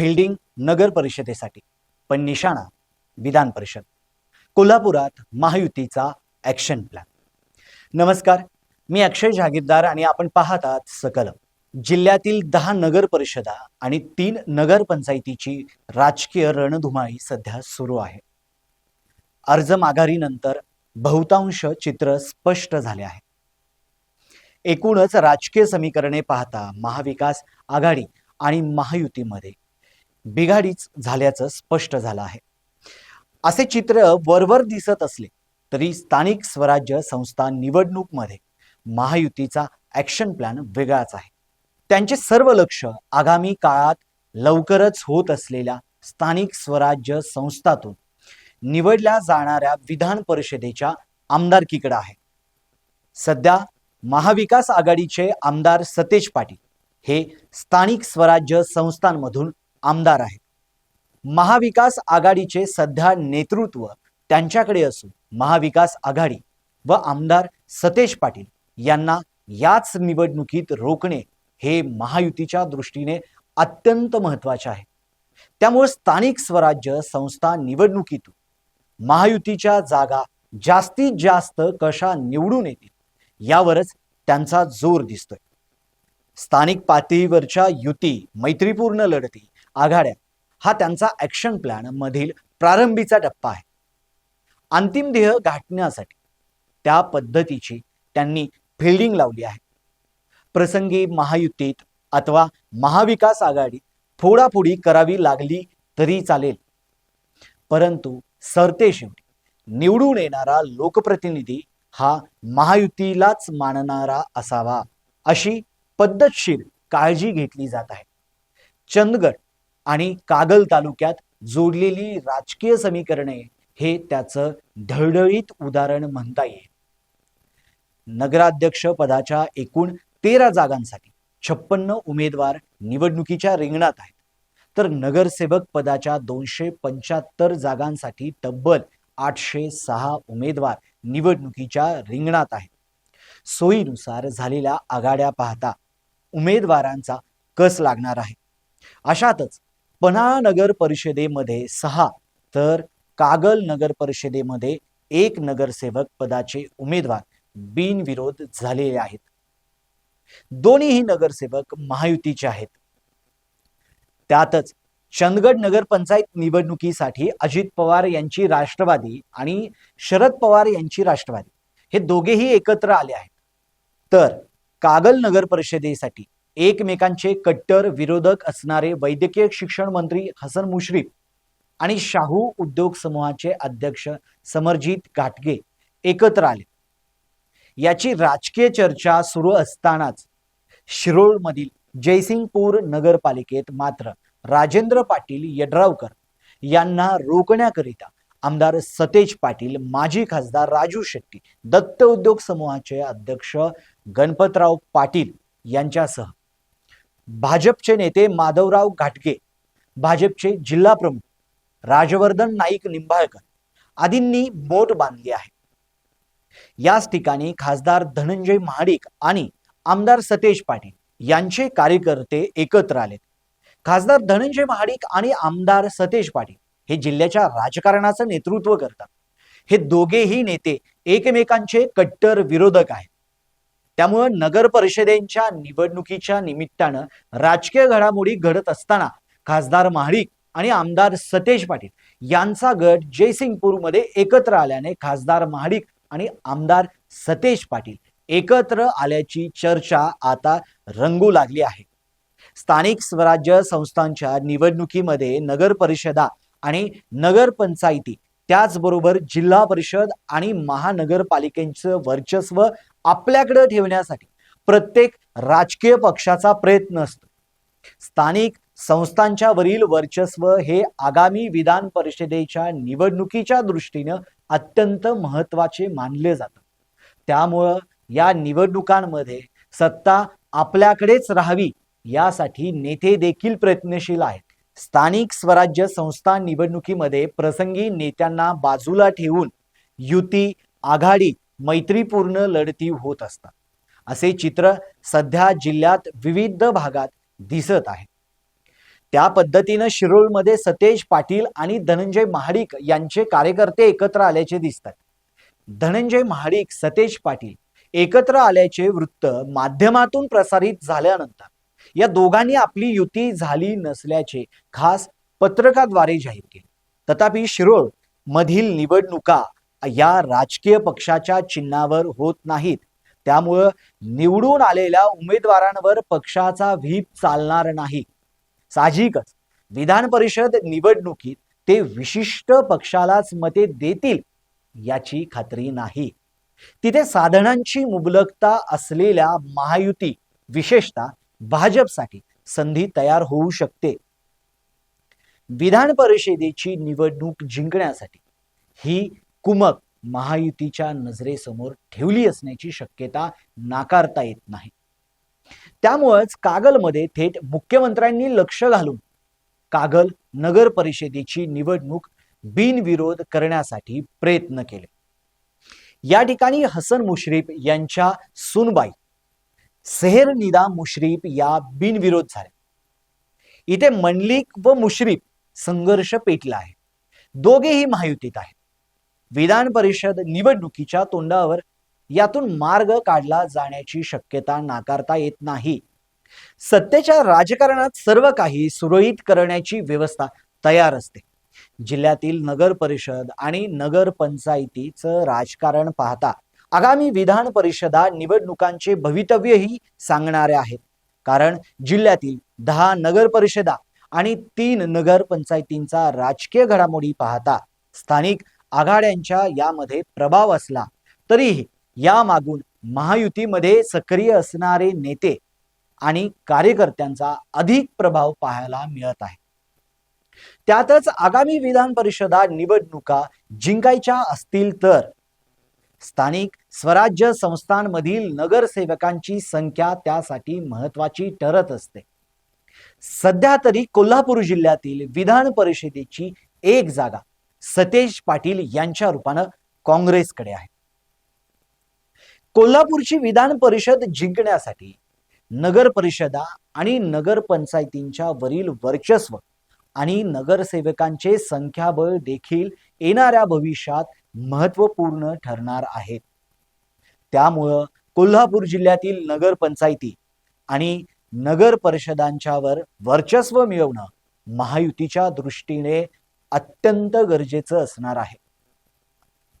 Fielding नगर परिषदेसाठी पण निशाणा विधान परिषद. कोल्हापुरात महायुतीचा ॲक्शन प्लॅन नमस्कार मी अक्षय जहागीरदार आणि आपण पाहत आहात सकलम जिल्ह्यातील दहा नगर परिषदा आणि तीन नगरपंचायतीची राजकीय रणधुमाळी सध्या सुरू आहे. अर्ज माघारीनंतर बहुतांश चित्र स्पष्ट झाले आहे. एकूणच राजकीय समीकरणे पाहता महाविकास आघाडी आणि महायुतीमध्ये बिघाडीच झाल्याचं स्पष्ट झालं आहे. असे चित्र वरवर दिसत असले तरी स्थानिक स्वराज्य संस्था निवडणूकमध्ये महायुतीचा ॲक्शन प्लॅन वेगळाच आहे. त्यांचे सर्व लक्ष आगामी काळात लवकरच होत असलेल्या स्थानिक स्वराज्य संस्थातून निवडल्या जाणाऱ्या विधान परिषदेच्या आमदारकीकडे आहे. सध्या महाविकास आघाडीचे आमदार सतेज पाटील हे स्थानिक स्वराज्य संस्थांमधून आमदार आहेत. महाविकास आघाडीचे सध्या नेतृत्व त्यांच्याकडे असून महाविकास आघाडी व आमदार सतेज पाटील यांना याच निवडणुकीत रोखणे हे महायुतीच्या दृष्टीने अत्यंत महत्त्वाचे आहे. त्यामुळे स्थानिक स्वराज्य संस्था निवडणुकीतून महायुतीच्या जागा जास्तीत जास्त कशा निवडून येतील यावरच त्यांचा जोर दिसतोय. स्थानिक पातळीवरच्या युती मैत्रीपूर्ण लढती आघाड्या. हा त्यांचा ॲक्शन प्लॅन मधील प्रारंभीचा टप्पा आहे. अंतिम ध्येय गाठण्यासाठी त्या पद्धतीची त्यांनी फिल्डिंग लावली आहे. प्रसंगी महायुतीत अथवा महाविकास आघाडी फोडाफोडी करावी लागली तरी चालेल. परंतु सरते शेवटी निवडून येणारा लोकप्रतिनिधी हा महायुतीलाच मानणारा असावा अशी पद्धतशीर काळजी घेतली जात आहे. चंदगड आणि कागल तालुक्यात जोडलेली राजकीय समीकरणे हे त्याचं ढळढळीत उदाहरण म्हणता येईल. नगराध्यक्ष पदाच्या एकूण तेरा जागांसाठी छप्पन्न उमेदवार निवडणुकीच्या रिंगणात आहेत. तर नगरसेवक पदाच्या दोनशे पंच्याहत्तर जागांसाठी तब्बल आठशे सहा उमेदवार निवडणुकीच्या रिंगणात आहेत. सोयीनुसार झालेल्या आघाड्या पाहता उमेदवारांचा कस लागणार आहे? अशातच पन्हाळा नगर परिषदेमध्ये सहा तर कागल नगर परिषदेमध्ये एक नगरसेवक पदाचे उमेदवार बिनविरोध झालेले आहेत. दोन्हीही नगरसेवक महायुतीचे आहेत. त्यातच चंदगड नगरपंचायत निवडणुकीसाठी अजित पवार यांची राष्ट्रवादी आणि शरद पवार यांची राष्ट्रवादी हे दोघेही एकत्र आले आहेत. तर कागल नगर परिषदेसाठी एकमेकांचे कट्टर विरोधक असणारे वैद्यकीय शिक्षण मंत्री हसन मुश्रीफ आणि शाहू उद्योग समूहाचे अध्यक्ष समरजित घाटगे एकत्र आले. याची राजकीय चर्चा सुरू असतानाच शिरोळमधील जयसिंगपूर नगरपालिकेत मात्र राजेंद्र पाटील यड्रावकर यांना रोखण्याकरिता आमदार सतेज पाटील माजी खासदार राजू शेट्टी दत्त उद्योग समूहाचे अध्यक्ष गणपतराव पाटील यांच्यासह भाजपचे नेते माधवराव घाटगे भाजपचे जिल्हा प्रमुख राजवर्धन नाईक निंबाळकर आदींनी बोट बांधली आहे. याच ठिकाणी खासदार धनंजय महाडिक आणि आमदार सतेज पाटील यांचे कार्यकर्ते एकत्र आलेत खासदार धनंजय महाडिक आणि आमदार सतेज पाटील हे जिल्ह्याच्या राजकारणाचं नेतृत्व करतात. हे दोघेही नेते एकमेकांचे कट्टर विरोधक आहेत. त्यामुळं नगर परिषदेच्या निवडणुकीच्या निमित्तानं राजकीय घडामोडी घडत असताना खासदार महाडिक आणि आमदार सतेज पाटील यांचा गट जयसिंगपूरमध्ये एकत्र आल्याने खासदार महाडिक आणि आमदार सतेज पाटील एकत्र आल्याची चर्चा आता रंगू लागली आहे. स्थानिक स्वराज्य संस्थांच्या निवडणुकीमध्ये नगर परिषदा आणि नगर पंचायती त्याचबरोबर जिल्हा परिषद आणि महानगरपालिकेचं वर्चस्व आपल्याकडे ठेवण्यासाठी प्रत्येक राजकीय पक्षाचा प्रयत्न असतो. स्थानिक संस्थांच्या वरील वर्चस्व हे आगामी विधान परिषदेच्या निवडणुकीच्या दृष्टीनं अत्यंत महत्त्वाचे मानले जातं. त्यामुळं या निवडणुकांमध्ये सत्ता आपल्याकडेच राहावी यासाठी नेते देखील प्रयत्नशील आहेत. स्थानिक स्वराज्य संस्था निवडणुकीमध्ये प्रसंगी नेत्यांना बाजूला ठेवून युती आघाडी मैत्रीपूर्ण लढती होत असतात. असे चित्र सध्या जिल्ह्यात विविध भागात दिसत आहे. त्या पद्धतीनं शिरोळमध्ये सतेज पाटील आणि धनंजय महाडिक यांचे कार्यकर्ते एकत्र आल्याचे दिसतात. धनंजय महाडिक सतेज पाटील एकत्र आल्याचे वृत्त माध्यमातून प्रसारित झाल्यानंतर या दोघांनी आपली युती झाली नसल्याचे खास पत्रकाद्वारे जाहीर केले. तथापि शिरोळ मधील निवडणुका या राजकीय पक्षाच्या चिन्हावर होत नाहीत. त्यामुळं निवडून आलेल्या उमेदवारांवर पक्षाचा व्हीप चालणार नाही. साहजिकच विधान परिषद निवडणुकीत ते विशिष्ट पक्षालाच मते देतील याची खात्री नाही. तिथे साधनांची मुबलकता असलेल्या महायुती विशेषतः भाजपसाठी संधी तयार होऊ शकते. विधान परिषदेची निवडणूक जिंकण्यासाठी ही कुमक महायुतीच्या नजरेसमोर ठेवली असण्याची शक्यता नाकारता येत नाही. त्यामुळेच कागलमध्ये थेट मुख्यमंत्र्यांनी लक्ष घालून कागल नगर परिषदेची निवडणूक बिनविरोध करण्यासाठी प्रयत्न केले. या ठिकाणी हसन मुश्रीफ यांच्या सुनबाई सेहर निदा मुश्रीफ या बिनविरोध झाल्या. इथे मंडलिक व मुश्रीफ संघर्ष पेटला आहे. दोघेही महायुतीत आहेत. विधान परिषद निवडणुकीच्या तोंडावर यातून मार्ग काढला जाण्याची शक्यता नाकारता येत नाही. सत्तेच्या राजकारणात सर्व काही सुरळीत करण्याची व्यवस्था तयार असते. जिल्ह्यातील नगर परिषद आणि नगर पंचायतीचं राजकारण पाहता आगामी विधान परिषदा निवडणुकांचे भवितव्यही सांगणारे आहेत. कारण जिल्ह्यातील दहा नगर परिषदा आणि तीन नगर पंचायतींचा राजकीय घडामोडी पाहता स्थानिक आघाड्यांच्या यामध्ये प्रभाव असला तरीही यामागून महायुतीमध्ये सक्रिय असणारे नेते आणि कार्यकर्त्यांचा अधिक प्रभाव पाहायला मिळत आहे. त्यातच आगामी विधान परिषदा निवडणुका जिंकायच्या असतील तर स्थानिक स्वराज्य संस्थांमधील नगरसेवकांची संख्या त्यासाठी महत्वाची ठरत असते. सध्या तरी कोल्हापूर जिल्ह्यातील विधान परिषदेची एक जागा सतेज पाटील यांच्या रूपानं काँग्रेसकडे आहे कोल्हापूरची विधान परिषद जिंकण्यासाठी नगर परिषदा आणि नगरपंचायतींच्या वरील वर्चस्व आणि नगरसेवकांचे संख्याबळ देखील येणाऱ्या भविष्यात महत्त्वपूर्ण ठरणार आहेत त्यामुळं कोल्हापूर जिल्ह्यातील नगरपंचायती आणि नगर परिषदांच्यावर वर्चस्व मिळवणं महायुतीच्या दृष्टीने अत्यंत गरजेचं असणार आहे.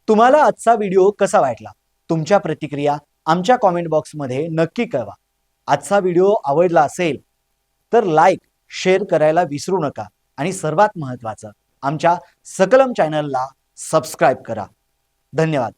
तुम्हाला आजचा व्हिडिओ कसा वाटला? तुमच्या प्रतिक्रिया आमच्या कॉमेंट बॉक्समध्ये नक्की कळवा. आजचा व्हिडिओ आवडला असेल तर लाईक शेअर करायला विसरू नका आणि सर्वात महत्त्वाचं आमच्या सकलम चॅनलला सबस्क्राईब करा. धन्यवाद.